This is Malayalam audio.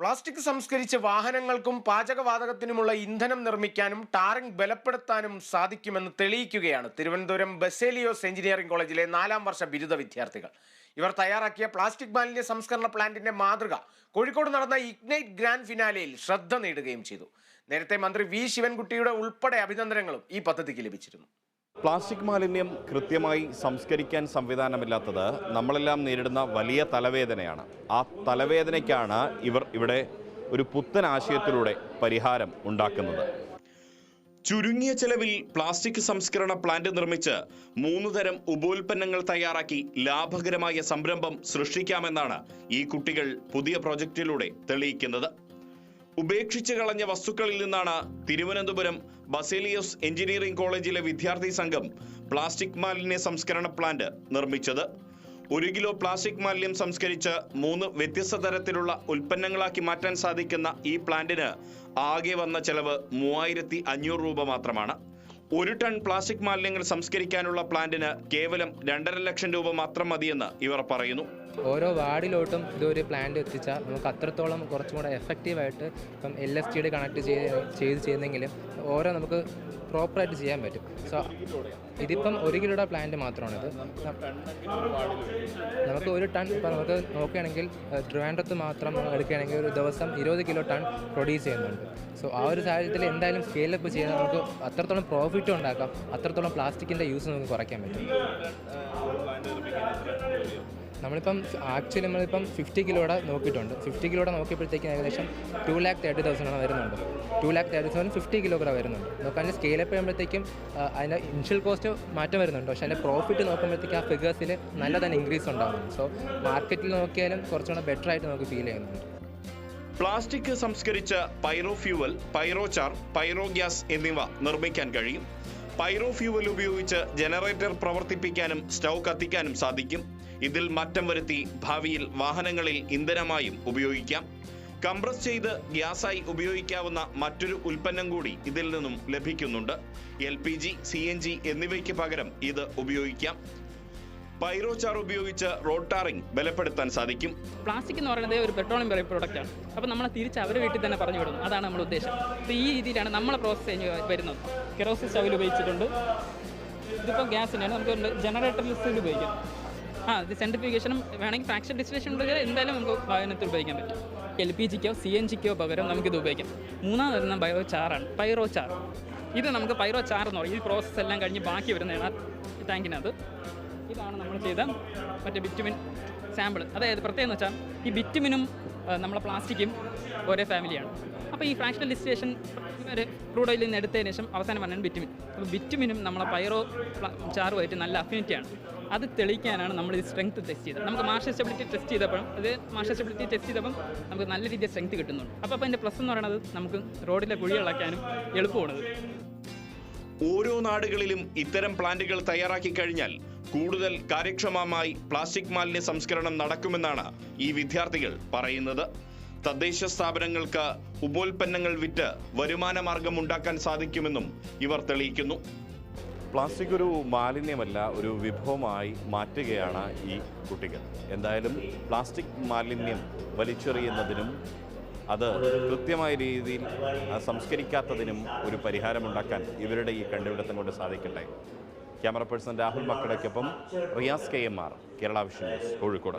പ്ലാസ്റ്റിക് സംസ്കരിച്ച വാഹനങ്ങൾക്കും പാചകവാതകത്തിനുമുള്ള ഇന്ധനം നിർമ്മിക്കാനും ടാറിംഗ് ബലപ്പെടുത്താനും സാധിക്കുമെന്ന് തെളിയിക്കുകയാണ് തിരുവനന്തപുരം ബസേലിയോസ് എഞ്ചിനീയറിംഗ് കോളേജിലെ നാലാം വർഷ ബിരുദ വിദ്യാർത്ഥികൾ. ഇവർ തയ്യാറാക്കിയ പ്ലാസ്റ്റിക് മാലിന്യ സംസ്കരണ പ്ലാന്റിന്റെ മാതൃക കോഴിക്കോട് നടന്ന ഇഗ്നൈറ്റ് ഗ്രാൻഡ് ഫിനാലയിൽ ശ്രദ്ധ നേടുകയും ചെയ്തു. നേരത്തെ മന്ത്രി വി. ശിവൻകുട്ടിയുടെ ഉൾപ്പെടെ അഭിനന്ദനങ്ങളും ഈ പദ്ധതിക്ക് ലഭിച്ചിരുന്നു. പ്ലാസ്റ്റിക് മാലിന്യം കൃത്യമായി സംസ്കരിക്കാൻ സംവിധാനമില്ലാത്തത് നമ്മളെല്ലാം നേരിടുന്ന വലിയ തലവേദനയാണ്. ആ തലവേദനയ്ക്കാണ് ഇവർ ഇവിടെ ഒരു പുത്തൻ ആശയത്തിലൂടെ പരിഹാരം ഉണ്ടാക്കുന്നത്. ചുരുങ്ങിയ ചെലവിൽ പ്ലാസ്റ്റിക് സംസ്കരണ പ്ലാന്റ് നിർമ്മിച്ച് മൂന്ന് തരം ഉപോൽപ്പന്നങ്ങൾ തയ്യാറാക്കി ലാഭകരമായ സംരംഭം സൃഷ്ടിക്കാമെന്നാണ് ഈ കുട്ടികൾ പുതിയ പ്രോജക്റ്റിലൂടെ തെളിയിക്കുന്നത്. ഉപേക്ഷിച്ച് കളഞ്ഞ വസ്തുക്കളിൽ നിന്നാണ് തിരുവനന്തപുരം ബസേലിയോസ് എഞ്ചിനീയറിംഗ് കോളേജിലെ വിദ്യാർത്ഥി സംഘം പ്ലാസ്റ്റിക് മാലിന്യ സംസ്കരണ പ്ലാന്റ് നിർമ്മിച്ചത്. ഒരു കിലോ പ്ലാസ്റ്റിക് മാലിന്യം സംസ്കരിച്ച് മൂന്ന് വ്യത്യസ്ത തരത്തിലുള്ള ഉൽപ്പന്നങ്ങളാക്കി മാറ്റാൻ സാധിക്കുന്ന ഈ പ്ലാന്റിന് ആകെ വന്ന ചെലവ് മൂവായിരത്തി അഞ്ഞൂറ് രൂപ മാത്രമാണ്. ഒരു ടൺ പ്ലാസ്റ്റിക് മാലിന്യങ്ങൾ സംസ്കരിക്കാനുള്ള പ്ലാന്റിന് കേവലം രണ്ടര ലക്ഷം രൂപ മാത്രം മതിയെന്ന് ഇവർ പറയുന്നു. ഓരോ വാർഡിലോട്ടും ഇതൊരു പ്ലാന്റ് എത്തിച്ചാൽ നമുക്ക് അത്രത്തോളം കുറച്ചും കൂടെ എഫക്റ്റീവായിട്ട് ഇപ്പം L S T D connect ചെയ്ത് ചെയ്ത് ചെയ്യുന്നെങ്കിലും ഓരോ നമുക്ക് പ്രോപ്പറായിട്ട് ചെയ്യാൻ പറ്റും. സോ ഇതിപ്പം ഒരു കിലോയുടെ പ്ലാന്റ് മാത്രമാണിത്. നമുക്ക് ഒരു ടൺ ഇപ്പം നമുക്ക് നോക്കുകയാണെങ്കിൽ ട്രിവാൻഡ്രത്ത് മാത്രം എടുക്കുകയാണെങ്കിൽ ഒരു ദിവസം ഇരുപത് കിലോ ടൺ പ്രൊഡ്യൂസ് ചെയ്യുന്നുണ്ട്. സോ ആ ഒരു സാഹചര്യത്തിൽ എന്തായാലും സ്കെയിലപ്പ് ചെയ്താൽ നമുക്ക് അത്രത്തോളം പ്രോഫിറ്റ് ഉണ്ടാക്കാം. അത്രത്തോളം പ്ലാസ്റ്റിക്കിന്റെ യൂസ് നമുക്ക് കുറയ്ക്കാൻ പറ്റും. നമ്മളിപ്പം ആക്ച്വലി നമ്മളിപ്പം ഫിഫ്റ്റി കിലോയുടെ നോക്കിയിട്ടുണ്ട്. ഫിഫ്റ്റി കിലോയുടെ നോക്കിയപ്പോഴത്തേക്കും ഏകദേശം ടു ലാക്ക് തേർട്ടി തൗസൻഡ് ആണ് വരുന്നുണ്ട്. Two lakh thirty thousand fifty kilogram വരുന്നുണ്ട്. നമുക്ക് അതിന്റെ സ്കെയിലപ്പ് ചെയ്യുമ്പോഴത്തേക്കും അതിന്റെ ഇൻഷ്യൽ കോസ്റ്റ് മാറ്റം വരുന്നുണ്ട്. പക്ഷേ അതിന്റെ പ്രോഫിറ്റ് നോക്കുമ്പോഴത്തേക്കും ആ ഫിഗേഴ്സിൽ നല്ല തന്നെ ഇൻക്രീസ് ഉണ്ടാകുന്നുണ്ട് സോ മാർക്കറ്റിൽ നോക്കിയാലും കുറച്ചുകൂടെ ബെറ്റർ ആയിട്ട് നമുക്ക് ഫീൽ ചെയ്യുന്നുണ്ട് പ്ലാസ്റ്റിക് സംസ്കരിച്ച pyro fuel pyrochar pyro gas എന്നിവ നിർമ്മിക്കാൻ കഴിയും. പൈറോ ഫ്യൂവൽ ഉപയോഗിച്ച് ജനറേറ്റർ പ്രവർത്തിപ്പിക്കാനും സ്റ്റൗ കത്തിക്കാനും സാധിക്കും. ഇതിൽ മാറ്റം വരുത്തി ഭാവിയിൽ വാഹനങ്ങളിൽ ഇന്ധനമായും ഉപയോഗിക്കാം. കംപ്രസ് ചെയ്ത് ഗ്യാസായി ഉപയോഗിക്കാവുന്ന മറ്റൊരു ഉൽപ്പന്നം കൂടി ഇതിൽ നിന്നും ലഭിക്കുന്നുണ്ട്. L P G C N G എന്നിവയ്ക്ക് പകരം ഇത് ഉപയോഗിക്കാം. പൈറോചാർ ഉപയോഗിച്ച് റോഡ് ടാറിംഗ് ബലപ്പെടുത്താൻ സാധിക്കും. പ്ലാസ്റ്റിക് എന്ന് പറയുന്നത് ഒരു പെട്രോളിയം ബൈ പ്രോഡക്റ്റ് ആണ്. അപ്പോൾ നമ്മൾ തിരിച്ച് അവരുടെ വീട്ടിൽ തന്നെ പറഞ്ഞു വിടുന്നു. അതാണ് നമ്മുടെ ഉദ്ദേശം. അപ്പോൾ ഈ രീതിയിലാണ് നമ്മളെ പ്രോസസ്സ് വരുന്നത്. കെറോസിൻ സ്റ്റവിൽ ഉപയോഗിച്ചിട്ടുണ്ട്. ഇതിപ്പോൾ ഗ്യാസിനാണ് നമുക്ക് ജനറേറ്റർ ലിസ്റ്റിൽ ഉപയോഗിക്കാം. ആ ഇത് സെൻട്രിഫിക്കേഷനും വേണമെങ്കിൽ ഫ്രാക്ഷൻ ഡിസ്റ്റിലേഷൻ ഉണ്ടെങ്കിൽ എന്തായാലും നമുക്ക് വാഹനത്തിൽ ഉപയോഗിക്കാൻ പറ്റും. എൽ പി ജിക്കോ സി എൻ ജിക്കോ പകരം നമുക്കിത് ഉപയോഗിക്കാം. മൂന്നാം വരുന്ന ബയോ ചാറാണ് പൈറോ ചാർ ഇത് നമുക്ക് പൈറോ ചാർ എന്ന് പറയും. ഈ പ്രോസസ്സ് എല്ലാം കഴിഞ്ഞ് ബാക്കി വരുന്നതാണ് ടാങ്കിനകത്ത് ഇതാണ് നമ്മൾ ചെയ്ത മറ്റേ ബിറ്റുമിൻ സാമ്പിൾ അതായത് പ്രത്യേകം വെച്ചാൽ ഈ ബിറ്റുമിനും നമ്മളെ പ്ലാസ്റ്റിക്കും ഒരേ ഫാമിലിയാണ് അപ്പോൾ ഈ ഫ്രാക്ഷണൽ ഡിസ്റ്റേഷൻ ഒരു ക്രൂഡ് ഓയിലിൽ നിന്ന് എടുത്തതിന് ശേഷം അവസാനം പറഞ്ഞാൽ ബിറ്റുമിൻ അപ്പോൾ ബിറ്റുമിനും നമ്മളെ പൈറോ ചാറുമായിട്ട് നല്ല അഫിനിറ്റിയാണ് അത് തെളിയിക്കാനാണ് നമ്മൾ ഈ സ്ട്രെങ്ത് ടെസ്റ്റ് ചെയ്തത്. നമുക്ക് മാർഷൽ സ്റ്റെബിലിറ്റി ടെസ്റ്റ് ചെയ്തപ്പോഴും അത് മാർഷൽ സ്റ്റെബിലിറ്റി ടെസ്റ്റ് ചെയ്തപ്പം നമുക്ക് നല്ല രീതിയിൽ സ്ട്രെങ്ത് കിട്ടുന്നുണ്ട്. അപ്പോൾ അപ്പോൾ അതിന്റെ പ്ലസ് എന്ന് പറയുന്നത് നമുക്ക് റോഡിലെ കുഴി ഇളക്കാനും എളുപ്പമാണത്. ഓരോ നാടുകളിലും ഇത്തരം പ്ലാന്റുകൾ തയ്യാറാക്കി കഴിഞ്ഞാൽ കൂടുതൽ കാര്യക്ഷമമായി പ്ലാസ്റ്റിക് മാലിന്യ സംസ്കരണം നടക്കുമെന്നാണ് ഈ വിദ്യാർത്ഥികൾ പറയുന്നത്. തദ്ദേശ സ്ഥാപനങ്ങൾക്ക് ഉപോൽപ്പന്നങ്ങൾ വിറ്റ് വരുമാന മാർഗം ഉണ്ടാക്കാൻ സാധിക്കുമെന്നും ഇവർ തെളിയിക്കുന്നു. പ്ലാസ്റ്റിക് ഒരു മാലിന്യമല്ല ഒരു വിഭവമായി മാറ്റുകയാണ് ഈ കുട്ടികൾ. എന്തായാലും പ്ലാസ്റ്റിക് മാലിന്യം വലിച്ചെറിയുന്നതിനും അത് കൃത്യമായ രീതിയിൽ സംസ്കരിക്കാത്തതിനും ഒരു പരിഹാരമുണ്ടാക്കാൻ ഇവരുടെ ഈ കണ്ടുപിടുത്തം കൊണ്ട് സാധിക്കട്ടെ. Camera person Rahul മക്കടയ്ക്കൊപ്പം Riyas K M R Kerala vision news Kozhikode.